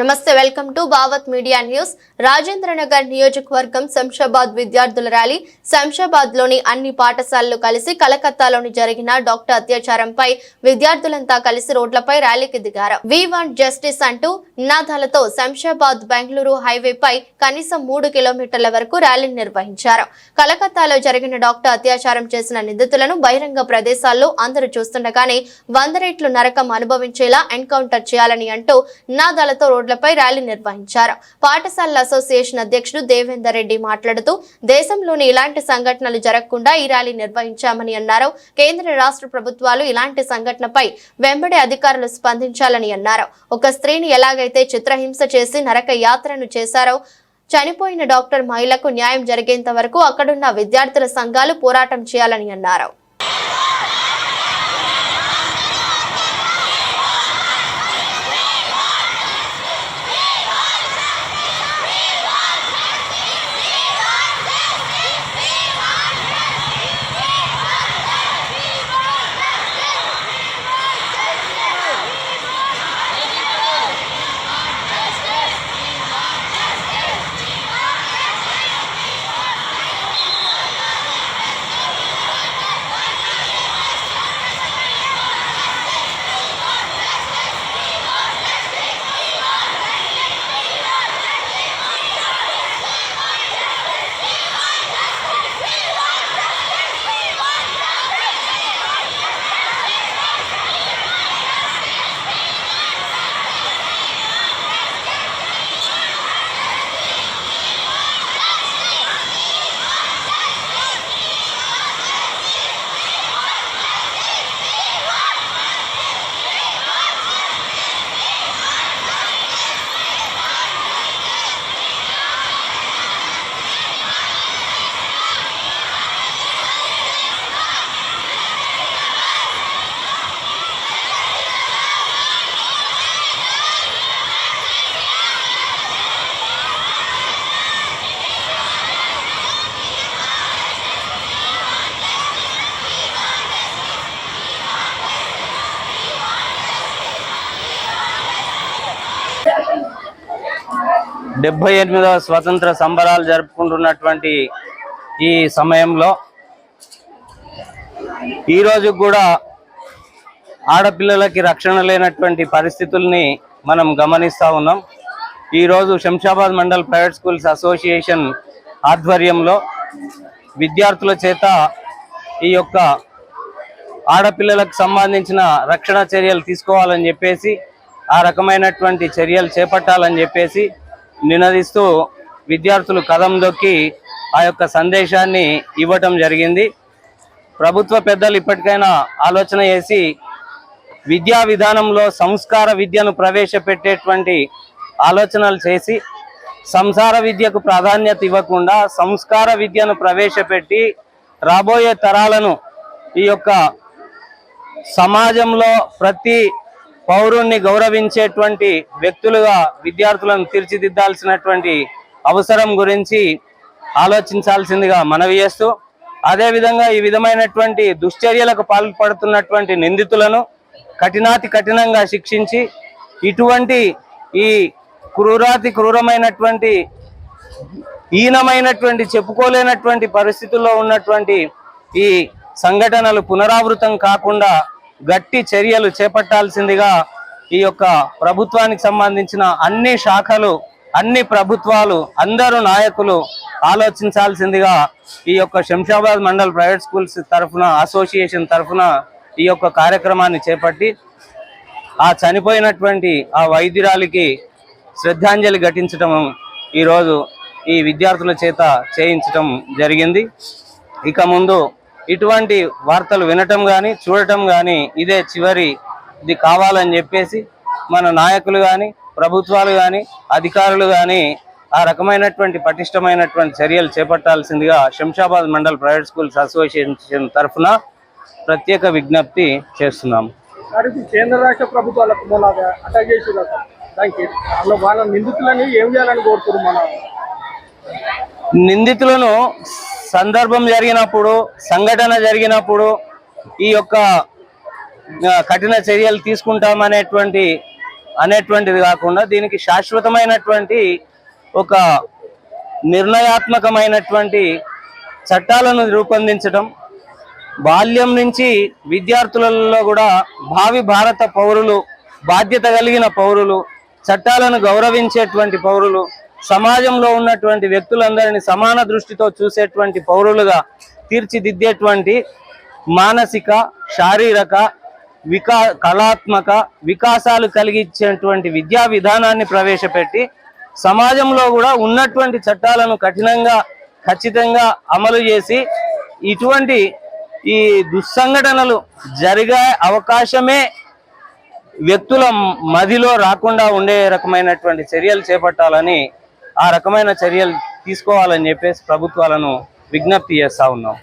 నమస్తే welcome to Bhavat media news. Rajendra Nagar నియోజకవర్గం శంషాబాద్ విద్యార్థుల ర్యాలీ. శంషాబాద్లోని అన్ని పాఠశాలలు కలిసి కలకత్తాలోని జరిగిన డాక్టర్ అత్యాచారంపై విద్యార్థులంతా కలిసి రోడ్లపై ర్యాలీకి దిగారు. వి వాంట్ జస్టిస్ అంటూ నినాదాలతో శంషాబాద్ బెంగళూరు హైవేపై కనీసం మూడు కిలోమీటర్ల వరకు ర్యాలీ నిర్వహించారు. కలకత్తాలో జరిగిన డాక్టర్ అత్యాచారం చేసిన నిందితులను బహిరంగ ప్రదేశాల్లో అందరూ చూస్తుండగానే వంద రెట్లు నరకం అనుభవించేలా ఎన్కౌంటర్ చేయాలని అంటూ నినాదాలతో రోడ్లపై ర్యాలీ నిర్వహించారు. పాఠశాలల అసోసియేషన్ అధ్యక్షుడు దేవేందర్ రెడ్డి మాట్లాడుతూ దేశంలోని ఇలాంటి సంఘటనలు జరగకుండా ఈ ర్యాలీ నిర్వహించామని అన్నారు. కేంద్ర రాష్ట్ర ప్రభుత్వాలు ఇలాంటి సంఘటనపై వెంబడి అధికారులు స్పందించాలని అన్నారు. ఒక స్త్రీని ఎలాగైతే చిత్రహింస చేసి నరక యాత్రను చేశారో చనిపోయిన డాక్టర్ మహిళకు న్యాయం జరిగేంత వరకు అక్కడున్న విద్యార్థుల సంఘాలు పోరాటం చేయాలని అన్నారు. డెబ్బై ఎనిమిదవ స్వతంత్ర సంబరాలు జరుపుకుంటున్నటువంటి ఈ సమయంలో ఈరోజు కూడా ఆడపిల్లలకి రక్షణ లేనటువంటి పరిస్థితుల్ని మనం గమనిస్తూ ఉన్నాం. ఈరోజు Shamshabad mandal private schools association ఆధ్వర్యంలో విద్యార్థుల చేత ఈ యొక్క ఆడపిల్లలకు సంబంధించిన రక్షణ చర్యలు తీసుకోవాలని చెప్పేసి ఆ రకమైనటువంటి చర్యలు చేపట్టాలని చెప్పేసి నినదిస్తూ విద్యార్థులు కదం దొక్కి ఆ యొక్క సందేశాన్ని ఇవ్వటం జరిగింది. ప్రభుత్వ పెద్దలు ఇప్పటికైనా ఆలోచన చేసి విద్యా విధానంలో సంస్కార విద్యను ప్రవేశపెట్టేటువంటి ఆలోచనలు చేసి సంసార విద్యకు ప్రాధాన్యత ఇవ్వకుండా సంస్కార విద్యను ప్రవేశపెట్టి రాబోయే తరాలను ఈ యొక్క సమాజంలో ప్రతి పౌరుణ్ణి గౌరవించేటువంటి వ్యక్తులుగా విద్యార్థులను తీర్చిదిద్దాల్సినటువంటి అవసరం గురించి ఆలోచించాల్సిందిగా మనవి చేస్తూ అదేవిధంగా ఈ విధమైనటువంటి దుశ్చర్యలకు పాల్పడుతున్నటువంటి నిందితులను కఠినాతి కఠినంగా శిక్షించి ఇటువంటి ఈ క్రూరాతి క్రూరమైనటువంటి హీనమైనటువంటి చెప్పుకోలేనటువంటి పరిస్థితుల్లో ఉన్నటువంటి ఈ సంఘటనలు పునరావృతం కాకుండా గట్టి చర్యలు చేపట్టాల్సిందిగా ఈ యొక్క ప్రభుత్వానికి సంబంధించిన అన్ని శాఖలు అన్ని ప్రభుత్వాలు అందరూ నాయకులు ఆలోచించాల్సిందిగా ఈ యొక్క శంషాబాద్ మండల్ ప్రైవేట్ స్కూల్స్ తరఫున అసోసియేషన్ తరఫున ఈ యొక్క కార్యక్రమాన్ని చేపట్టి ఆ చనిపోయినటువంటి ఆ వైద్యురాలికి శ్రద్ధాంజలి ఘటించటం ఈరోజు ఈ విద్యార్థుల చేత చేయించటం జరిగింది. ఇక ముందు ఇటువంటి వార్తలు వినటం కానీ చూడటం కానీ ఇదే చివరి ఇది కావాలని చెప్పేసి మన నాయకులు కానీ ప్రభుత్వాలు కానీ అధికారులు కానీ ఆ రకమైనటువంటి పటిష్టమైనటువంటి చర్యలు చేపట్టాల్సిందిగా Shamshabad mandal private schools association తరఫున ప్రత్యేక విజ్ఞప్తి చేస్తున్నాం సార్ ఇప్పుడు కేంద్ర రాష్ట్ర ప్రభుత్వాలకు అటాక్ చేసి దానికి అందులో వాళ్ళ నిందితులని ఏం చేయాలని కోరుతున్నారు మన నిందితులను సందర్భం జరిగినప్పుడు సంఘటన జరిగినప్పుడు ఈ యొక్క కఠిన చర్యలు తీసుకుంటామనేటువంటి అనేటువంటిది కాకుండా దీనికి శాశ్వతమైనటువంటి ఒక నిర్ణయాత్మకమైనటువంటి చట్టాలను రూపొందించడం బాల్యం నుంచి విద్యార్థులలో కూడా భావి భారత పౌరులు బాధ్యత కలిగిన పౌరులు చట్టాలను గౌరవించేటువంటి పౌరులు సమాజంలో ఉన్నటువంటి వ్యక్తులందరినీ సమాన దృష్టితో చూసేటువంటి పౌరులుగా తీర్చిదిద్దేటువంటి మానసిక శారీరక వికా కళాత్మక వికాసాలు కలిగించేటువంటి విద్యా విధానాన్ని ప్రవేశపెట్టి సమాజంలో కూడా ఉన్నటువంటి చట్టాలను కఠినంగా ఖచ్చితంగా అమలు చేసి ఇటువంటి ఈ దుస్సంఘటనలు జరిగే అవకాశమే వ్యక్తుల మదిలో రాకుండా ఉండే రకమైనటువంటి చర్యలు చేపట్టాలని ఆ రకమైన చర్యలు తీసుకోవాలని చెప్పేసి ప్రభుత్వాలను విజ్ఞప్తి చేస్తా ఉన్నాం.